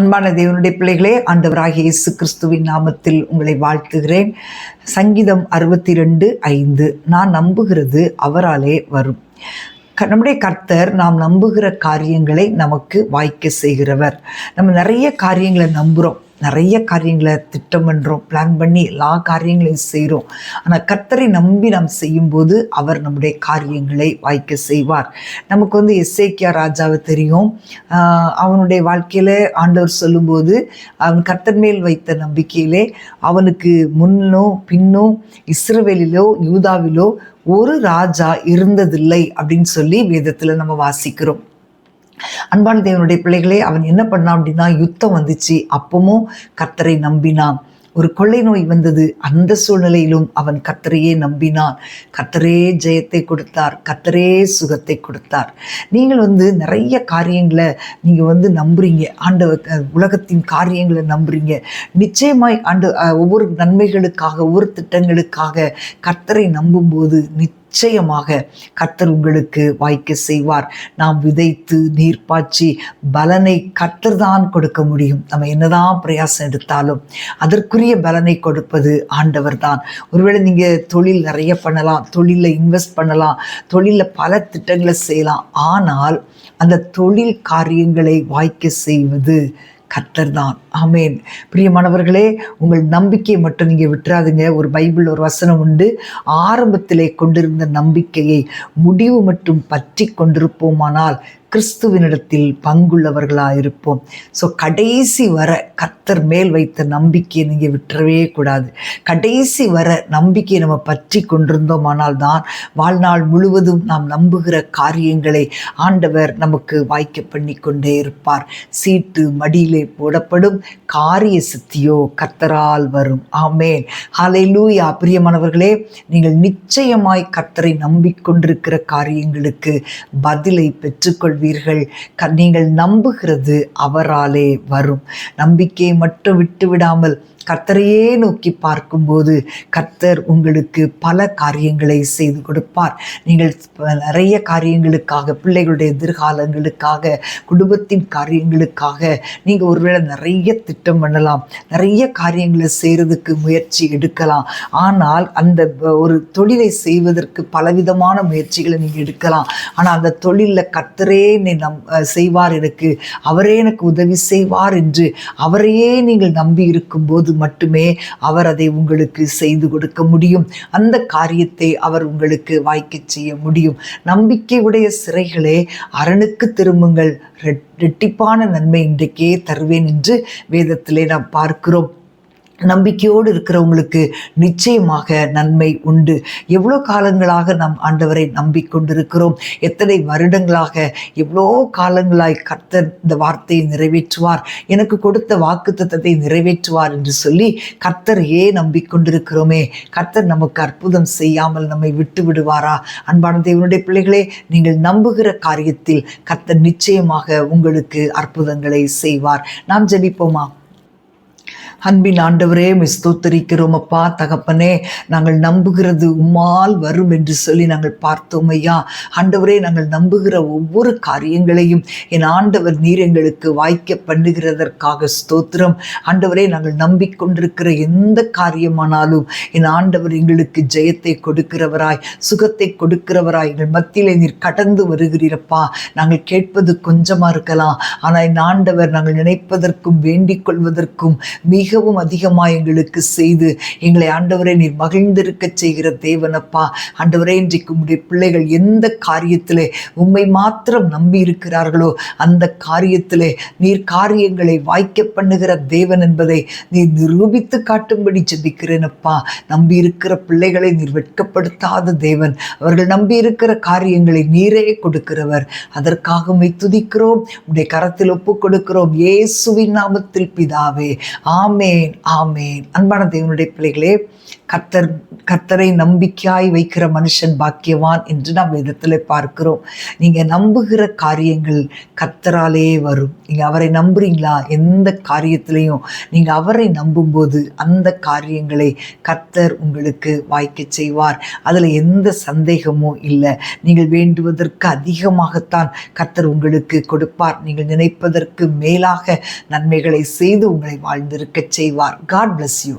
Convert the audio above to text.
அன்பான தேவனுடைய பிள்ளைகளே ஆண்டவராகிய இயேசு கிறிஸ்துவின் நாமத்தில் உங்களை வாழ்த்துகிறேன். சங்கீதம் அறுபத்தி ரெண்டு ஐந்து நான் நம்புகிறது அவராலே வரும். க- நம்முடைய கர்த்தர் நாம் நம்புகிற காரியங்களை நமக்கு வாய்க்க செய்கிறவர். நம்ம நிறைய காரியங்களை நம்புகிறோம் நிறைய காரியங்களை திட்டம் பண்ணுறோம் பிளான் பண்ணி எல்லா காரியங்களையும் செய்கிறோம் ஆனால் கர்த்தரை நம்பி நாம் செய்யும்போது அவர் நம்முடைய காரியங்களை வாய்க்க செய்வார். நமக்கு வந்து எஸ்ஐக்கியா ராஜாவை தெரியும். அவனுடைய வாழ்க்கையில் ஆண்டவர் சொல்லும்போது அவன் கர்த்தர் மேல் வைத்த நம்பிக்கையிலே அவனுக்கு முன்னோ பின்னோ இஸ்ரவேலிலோ யூதாவிலோ ஒரு ராஜா இருந்ததில்லை அப்படின்னு சொல்லி வேதத்தில் நம்ம வாசிக்கிறோம். அன்பான தேவனுடைய பிள்ளைகளே அவன் என்ன பண்ணான் அப்படின்னா யுத்தம் வந்துச்சு. அப்பவும் கர்த்தரை நம்பினான். ஒரு கொள்ளை நோய் வந்தது. அந்த சூழ்நிலையிலும் அவன் கத்தரையே நம்பினான். கத்தரே ஜெயத்தை கொடுத்தார். கத்தரே சுகத்தை கொடுத்தார். நீங்கள் வந்து நிறைய காரியங்களை நீங்கள் வந்து நம்புறீங்க. ஆண்ட உலகத்தின் காரியங்களை நம்புறீங்க. நிச்சயமாய் ஆண்டு ஒவ்வொரு நன்மைகளுக்காக ஒவ்வொரு திட்டங்களுக்காக கத்தரை நம்பும்போது நிச்சயமாக கர்த்தர் உங்களுக்கு வாய்க்க செய்வார். நாம் விதைத்து நீர் பாய்ச்சி பலனை கர்த்தர் தான் கொடுக்க முடியும். நம்ம என்னதான் பிரயாசம் எடுத்தாலும் அதற்குரிய பலனை கொடுப்பது ஆண்டவர் தான் ஒருவேளை நீங்கள் தொழில் நிறைய பண்ணலாம் தொழிலில் இன்வெஸ்ட் பண்ணலாம் தொழிலில் பல திட்டங்களை செய்யலாம். ஆனால் அந்த தொழில் காரியங்களை வாய்க்க செய்வது கத்தர் தான் ஆமேன். பிரியமானவர்களே உங்கள் நம்பிக்கையை மட்டும் நீங்கள் விட்டுறாதுங்க. ஒரு பைபிள் ஒரு வசனம் உண்டு. ஆரம்பத்திலே கொண்டிருந்த நம்பிக்கையை முடிவு மட்டும் பற்றி கொண்டிருப்போமானால் கிறிஸ்துவினிடத்தில் பங்குள்ளவர்களாக இருப்போம் ஸோ கடைசி வர கர்த்தர் மேல் வைத்த நம்பிக்கையை நீங்கள் விட்டுறவே கூடாது. கடைசி வர நம்பிக்கையை நம்ம பற்றி கொண்டிருந்தோமானால் தான் வாழ்நாள் முழுவதும் நாம் நம்புகிற காரியங்களை ஆண்டவர் நமக்கு வாய்க்க பண்ணி கொண்டே இருப்பார். சீட்டு மடியிலே போடப்படும் காரிய சித்தியோ கர்த்தரால் வரும். ஆமேன். ஹalleluya பிரியமானவர்களே நீங்கள் நிச்சயமாய் கர்த்தரை நம்பிக்கொண்டிருக்கிற காரியங்களுக்கு பதிலை பெற்றுக்கொள் க- நீங்கள் நம்புகிறது அவராலே வரும். நம்பிக்கையை மட்டும் விட்டு விடாமல் கர்த்தரையே நோக்கி பார்க்கும்போது கர்த்தர் உங்களுக்கு பல காரியங்களை செய்து கொடுப்பார். நீங்கள் நிறைய காரியங்களுக்காக பிள்ளைகளுடைய எதிர்காலங்களுக்காக குடும்பத்தின் காரியங்களுக்காக நீங்கள் ஒருவேளை நிறைய திட்டம் பண்ணலாம். நிறைய காரியங்களை செய்கிறதுக்கு முயற்சி எடுக்கலாம். ஆனால் அந்த ஒரு தொழிலை செய்வதற்கு பலவிதமான முயற்சிகளை நீங்கள் எடுக்கலாம். ஆனால் அந்த தொழிலில் கர்த்தரே நம் செய்வார் எனக்கு. அவரே எனக்கு உதவி செய்வார் என்று அவரையே நீங்கள் நம்பி இருக்கும்போது மட்டுமே அவர் அதை உங்களுக்கு செய்து கொடுக்க முடியும். அந்த காரியத்தை அவர் உங்களுக்கு வாய்க்கச் செய்ய முடியும். நம்பிக்கையுடைய சிறைகளே அரணுக்கு திரும்புங்கள். ரெட்- ரெட்டிப்பான நன்மை இன்றைக்கே தருவேன் என்று வேதத்திலே நாம் பார்க்கிறோம். நம்பிக்கையோடு இருக்கிறவங்களுக்கு நிச்சயமாக நன்மை உண்டு. எவ்வளோ காலங்களாக நாம் ஆண்டவரை நம்பிக்கொண்டிருக்கிறோம். எத்தனை வருடங்களாக எவ்வளோ காலங்களாய் கர்த்தர் இந்த வார்த்தையை நிறைவேற்றுவார். எனக்கு கொடுத்த வாக்குத்தத்தத்தை நிறைவேற்றுவார் என்று சொல்லி கர்த்தரையே நம்பிக்கொண்டிருக்கிறோமே. கர்த்தர் நமக்கு அற்புதம் செய்யாமல் நம்மை விட்டு விடுவாரா? அன்பான தேவனுடைய பிள்ளைகளே நீங்கள் நம்புகிற காரியத்தில் கர்த்தர் நிச்சயமாக உங்களுக்கு அற்புதங்களை செய்வார். நாம் ஜெபிப்போமா? அன்பின் ஆண்டவரே மிஸ்தோத்தரிக்கிறோம் அப்பா தகப்பனே. நாங்கள் நம்புகிறது உம்மால் வரும் என்று சொல்லி நாங்கள் பார்த்தோம் ஐயா. ஆண்டவரே நாங்கள் நம்புகிற ஒவ்வொரு காரியங்களையும் என் ஆண்டவர் நீர் எங்களுக்கு வாய்க்க பண்ணுகிறதற்காக ஸ்தோத்திரம். ஆண்டவரே நாங்கள் நம்பிக்கொண்டிருக்கிற எந்த காரியமானாலும் என் ஆண்டவர் எங்களுக்கு ஜெயத்தை கொடுக்கிறவராய் சுகத்தை கொடுக்கிறவராய் எங்கள் மத்தியிலே நீர் கடந்து வருகிறீரப்பா நாங்கள் கேட்பது கொஞ்சமாக இருக்கலாம் ஆனால் என் ஆண்டவர் நாங்கள் நினைப்பதற்கும் வேண்டிக் கொள்வதற்கும் மிகவும் அதிகமாக எங்களுக்கு செய்து எங்களை ஆண்டவரை நீர் மகிழ்ந்திருக்க செய்கிற தேவனப்பா. ஆண்டவரே இன்றைக்கு உடைய பிள்ளைகள் எந்த காரியத்திலே உம்மை மாத்திரம் நம்பி இருக்கிறார்களோ அந்த காரியத்திலே நீர் காரியங்களை வாய்க்க பண்ணுகிற தேவன் என்பதை நீர் நிரூபித்து காட்டும்படி ஜபிக்கிறேனப்பா. நம்பி இருக்கிற பிள்ளைகளை நீர் வெட்கப்படுத்தாத தேவன். அவர்கள் நம்பி இருக்கிற காரியங்களை நீரே கொடுக்கிறவர். அதற்காக துதிக்கிறோம் உடைய கரத்தில் ஒப்புக் கொடுக்கிறோம் இயேசுவின் நாமத்தில் பிதாவே. ஆம் ஆமேன் ஆமேன். அன்பான தேவனுடைய பிள்ளைகளே கத்தர் கத்தரை நம்பிக்கையாய் வைக்கிற மனுஷன் பாக்கியவான் என்று நாம் விதத்தில் பார்க்கிறோம். நீங்கள் நம்புகிற காரியங்கள் கத்தராலே வரும். நீங்கள் அவரை நம்புறீங்களா? எந்த காரியத்திலையும் நீங்கள் அவரை நம்பும்போது அந்த காரியங்களை கத்தர் உங்களுக்கு வாய்க்க செய்வார். அதில் எந்த சந்தேகமும் இல்லை. நீங்கள் வேண்டுவதற்கு அதிகமாகத்தான் கத்தர் உங்களுக்கு கொடுப்பார். நீங்கள் நினைப்பதற்கு மேலாக நன்மைகளை செய்து உங்களை வாழ்ந்திருக்க செய்வார். God bless you